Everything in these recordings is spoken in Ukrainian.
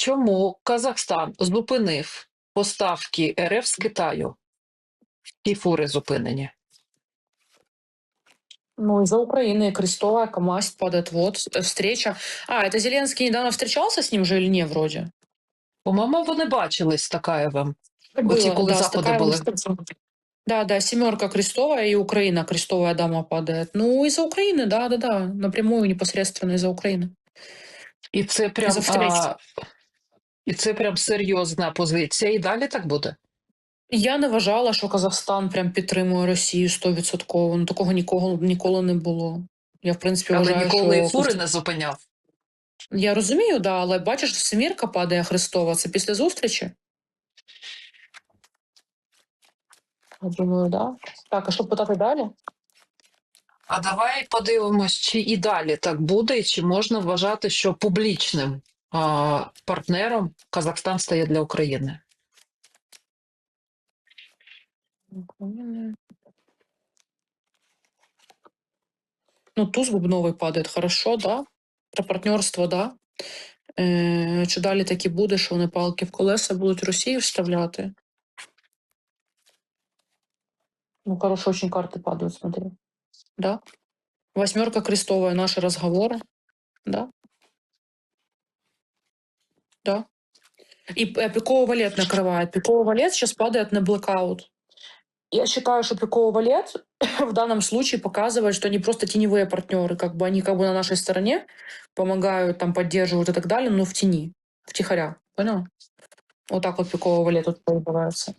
чому Казахстан зупинив поставки РФ з Китаю? Ті фури зупинені. Ну, из-за Украины крестовая КамАЗ падает. Вот э, встреча. А, это Зеленский недавно встречался с ним же или не, вроде? По-моєму, вони бачились з Такаєвим. Было, Оці, коли да, с заходи Такаевым були. встречался. Да, да, семерка крестовая и Украина крестовая дама падает. Ну, из-за Украины, да, да, да. Напрямую непосредственно из-за Украины. І це прям, За встречу. а, і це прям серйозна позиція. І далі так буде. Я не вважала, що Казахстан прям підтримує Росію 100%. Ну, такого нікого ніколи не було. Я, в принципі, Але вважаю, ніколи що і фури не зупиняв. Я розумію, да, але бачиш, семірка падає Христова. Це після зустрічі? Я думаю, да. Так, а що питати далі? А давай подивимось, чи і далі так буде, і чи можна вважати, що публічним партнером Казахстан стає для України. Ну, туз бубновий падає, хорошо, да. Про партнерство, да. Е, чи далі так і буде, що вони палки в колеса будуть Росії вставляти? Ну, хорошо, очень карты падают, смотри. Да? Восьмерка крестовая, наши разговоры. Да? Да. И э, пиковый валет накрывает. Пиковый валет сейчас падает на блэкаут. Я считаю, что пиковый валет в данном случае показывает, что они просто теневые партнеры. Как бы они как бы на нашей стороне помогают, там, поддерживают и так далее, но в тени, втихаря. Понял? Вот так вот пиковый валет тут появляется.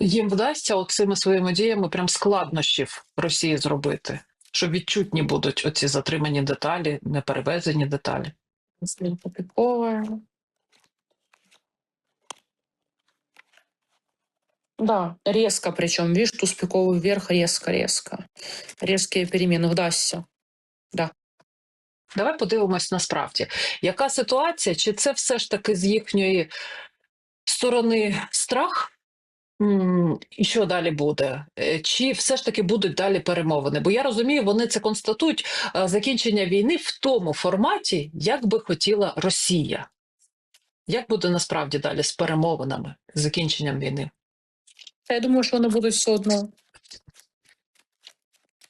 Їм вдасться оцими своїми діями прям складнощів Росії зробити, що відчутні будуть оці затримані деталі, неперевезені деталі. Пиковая. Да, резко причем, видишь, туз пиковый вверх резко-резко. Резкие перемены, вдасться. Давай подивимось насправді, яка ситуація, чи це все ж таки з їхньої сторони страх? І що далі буде? Е, Чи все ж таки будуть далі перемовини? Бо я розумію, вони це констатують закінчення війни в тому форматі, як би хотіла Росія. Як буде насправді далі з перемовинами, з закінченням війни? Я думаю, що вони будуть все одно.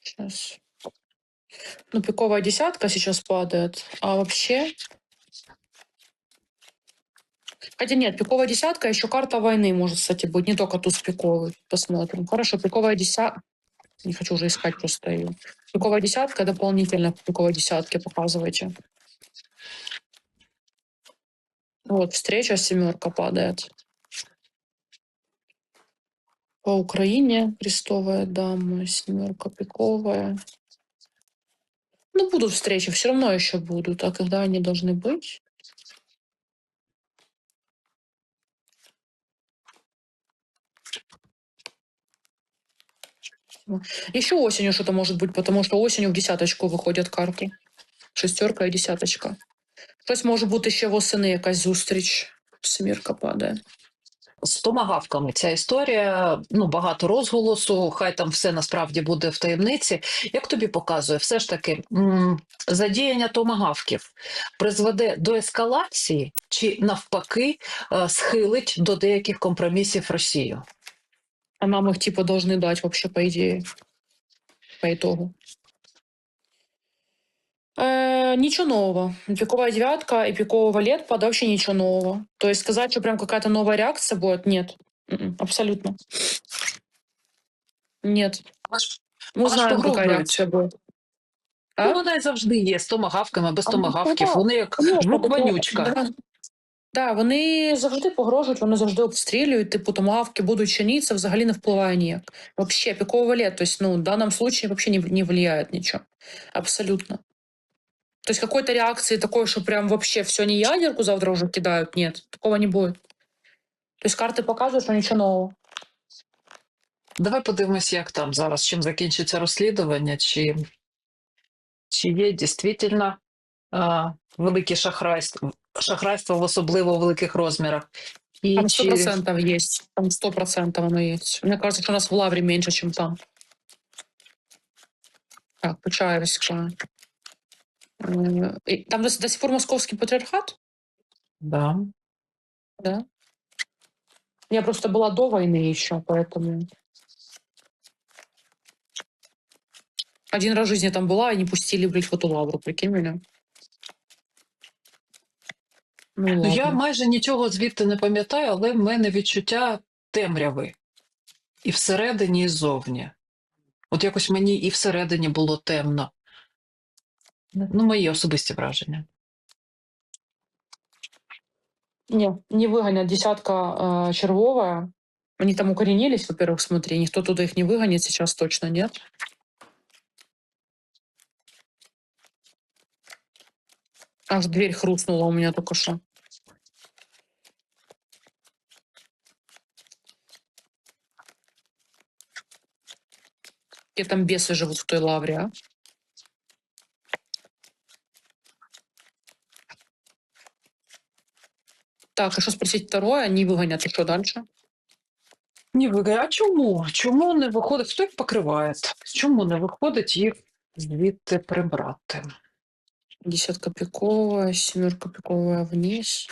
Сейчас. Ну, пиковая десятка сейчас падает. А вообще... Хотя нет, пиковая десятка, еще карта войны может, кстати, быть. Не только туз пиковый. Посмотрим. Хорошо, пиковая десятка... Не хочу уже искать просто ее. Пиковая десятка дополнительно к пиковой десятке показывайте. Вот, встреча семерка падает. По Украине крестовая дама, семерка пиковая. Ну, будут встречи, все равно еще будут. А когда они должны быть? Еще осенью что-то может быть, потому что осенью в десяточку выходят карты. Шестерка і десяточка. Щось може бути ще восени якась зустріч. Семірка падає. З томагавками ця історія, ну багато розголосу, хай там все насправді буде в таємниці. Як тобі показує, все ж таки м, задіяння томагавків призведе до ескалації чи навпаки е, схилить до деяких компромісів Росію? А нам их типа должны дать вообще, по идее. По итогу. Э, ничего нового. Пиковая девятка и пиковый валет под вообще ничего нового. То есть сказать, что прям какая-то новая реакция будет, нет. М-м, абсолютно. Нет. Але ж, Мы Але ж знаем, какая погрожують. реакция будет. ну, А? вона і завжди є з томагавками, без А, ну, томагавків. да. Вони як Конечно, Да, вони завжди погрожують, вони завжди обстрілюють, типу томавки будуть чинити, це взагалі не впливає ніяк. Вообще, піковий валет, то есть, ну, в данном случае вообще не, не влияет ничего. Абсолютно. То есть какой-то реакции такой, что прям вообще все не ядерку завтра уже кидают, нет, такого не будет. То есть карты показывают, что ничего нового. Давай подивимось, як там зараз, чим закінчиться розслідування, чи, чи є дійсно велике шахрайство, шахрайство в особливо великих розмірах. І Там чи 100% есть. Там 100% оно есть. Мне кажется, что у нас в Лавре меньше, чем там. Так, Почаевская. Э, и Там до, до сих пор московский патриархат? Да. Да? Я просто была до войны еще, поэтому... Один раз в жизни там была, и не пустили, блядь, в эту лавру, прикинь меня. Ну, Ну, я ладно. майже нічого звідти не пам'ятаю, але в мене відчуття темряви. І всередині, і ззовні. От якось мені і всередині було темно. Ну, мої особисті враження. Не, не выгонят. Десятка э, червовая. Они там укоренились, во-первых, смотри. Никто туда их не выгонит сейчас точно, нет? Аж дверь хрустнула у меня только что. Какие там бесы живут в той лавре, а? Так, а что спросить второе? Не выгонят, и что дальше? Ні, ви а чому? Чому не виходить? Хто їх покриває? Чому не виходить їх звідти прибрати? Десятка пиковая, семерка пиковая вниз.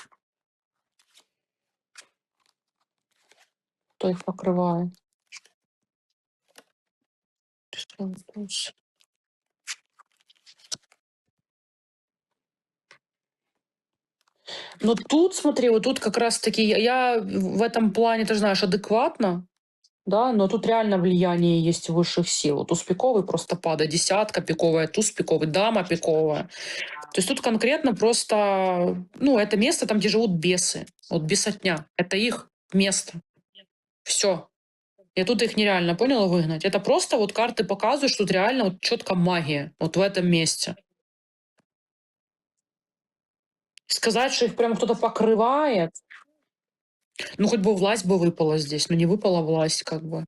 Кто их покрывает? Тут? Но тут, смотри, вот тут как раз-таки я- в этом плане, ты же знаешь, адекватно, да, но тут реально влияние есть высших сил. Туз пиковый просто падает, десятка пиковая, туз пиковый, дама пиковая. То есть тут конкретно просто, ну, это место там, где живут бесы, вот бесотня, это их место. Все. И тут их нереально, поняла, выгнать. Это просто вот карты показывают, что тут реально вот четко магия вот в этом месте. Сказать, что их прям кто-то покрывает, ну, хоть бы власть бы выпала здесь, но не выпала власть, как бы.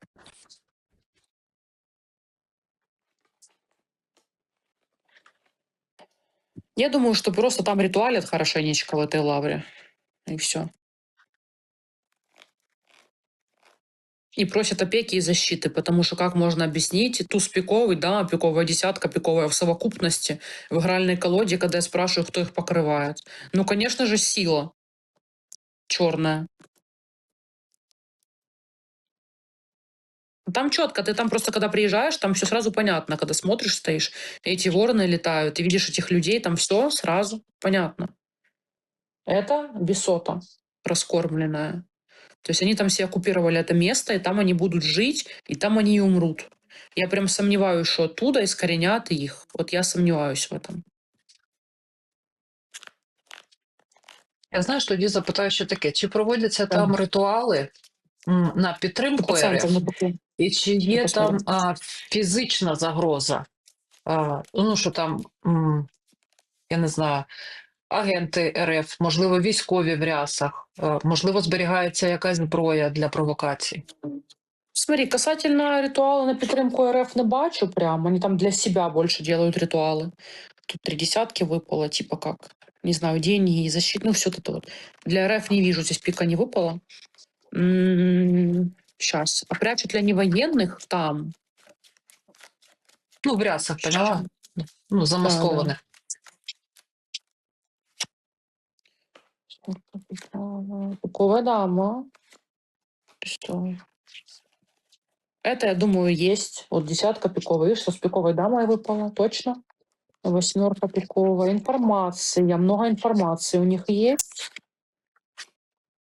Я думаю, что просто там ритуалят хорошенечко в этой лавре. И все. И просят опеки и защиты, потому что как можно объяснить туз пиковый, да, пиковая десятка, пиковая в совокупности в игральной колоде, когда я спрашиваю, кто их покрывает? Ну, конечно же, сила черная. Там четко, ты там просто, когда приезжаешь, там все сразу понятно, когда смотришь, стоишь, эти вороны летают, и видишь этих людей, там все сразу понятно. Это бесота раскормленная. То есть они там себе оккупировали это место, и там они будут жить, и там они и умрут. Я прям сомневаюсь, что оттуда искоренят их. Вот я сомневаюсь в этом. Я знаю, що тоді запитаю, що таке. Чи проводяться Так. там ритуали на підтримку РФ? на. І чи є там а, фізична загроза? А, ну, що там, я не знаю, агенти РФ, можливо, військові в рясах, а, можливо, зберігається якась зброя для провокацій. Смотри, касательно ритуала на підтримку РФ не бачу прям. Они там для себя больше делают ритуалы. Тут три десятки выпало, типа как, не знаю, деньги и защита, ну все это вот. Для РФ не вижу, здесь пика не выпала. Сейчас. А прячут ли они военных там? Ну, в рясах, поняла? Ну, замаскованих. Пиковая дама. Что? Это, я думаю, есть. Вот десятка пиковая. Видишь, что с пиковой дамой выпала? Точно. Восьмерка пиковая. Информация. Много информации у них есть.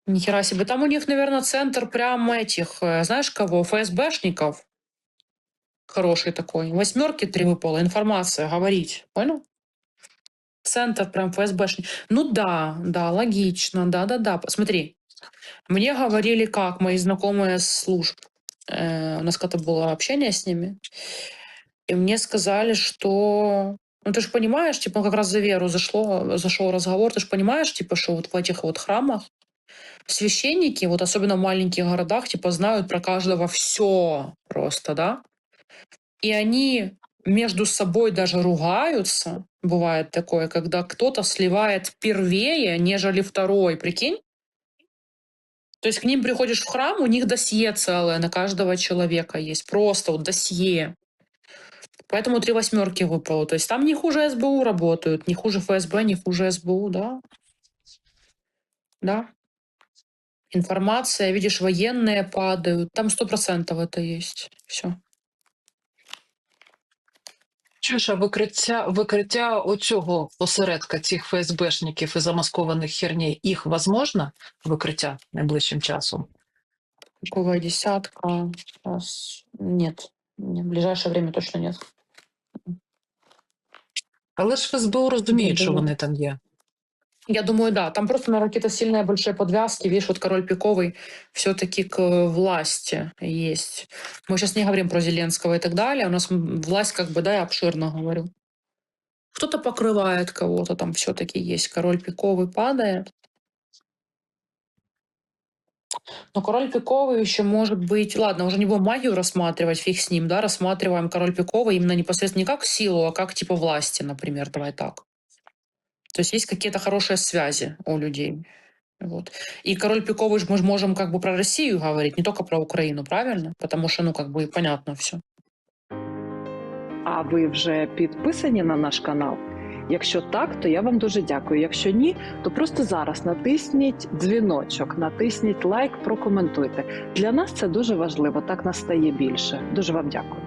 Нихера себе. Там у них, наверное, центр прям этих, э, знаешь кого? ФСБшников. Хороший такой. Восьмерки три выпало. Информация. Говорить. Понял? Центр прям ФСБшник. Ну да, да, логично. Да-да-да. Смотри. Мне говорили как мои знакомые с служб. Э, у нас когда-то было общение с ними. И мне сказали, что... Ну, ты же понимаешь, типа, как раз за веру зашло, зашел разговор, ты же понимаешь, типа, что вот в этих вот храмах священники, вот особенно в маленьких городах, типа, знают про каждого все просто, да? И они между собой даже ругаются. Бывает такое, когда кто-то сливает первее, нежели второй, прикинь? То есть к ним приходишь в храм, у них досье целое на каждого человека есть. Просто вот досье. Поэтому три восьмерки выпало. То есть там не хуже СБУ работают, не хуже ФСБ, не хуже СБУ, да. да. Информация, видишь, военные падают. Там сто процентов это есть. Все. Чуєш, а викриття, викриття оцього осередка цих ФСБшників і замаскованих херні, їх возможно викриття найближчим часом? Какого десятка? Сейчас. Нет. Не, В ближайшее время точно нет. Але ж ФСБУ розуміють, що вони там є. Я думаю, да. Там просто, наверное, какие-то сильные большие подвязки. Видишь, вот король Пиковый все-таки к э, власти есть. Мы сейчас не говорим про Зеленского и так далее. У нас власть как бы, да, я обширно говорю. Кто-то покрывает кого-то, там все-таки есть. Король Пиковый падает. Но король Пиковый еще может быть... Ладно, уже не будем магию рассматривать, фиг с ним, да, рассматриваем король Пиковый именно непосредственно не как силу, а как типа власти, например, давай так. То есть есть какие-то хорошие связи у людей. Вот. И король Пиковый ж мы ж можем как бы про Россию говорить, не только про Украину, правильно? Потому что, ну, как бы понятно все. А ви вже підписані на наш канал? Якщо так, то я вам дуже дякую. Якщо ні, то просто зараз натисніть дзвіночок, натисніть лайк, прокоментуйте. Для нас це дуже важливо. Так нас стає більше. Дуже вам дякую.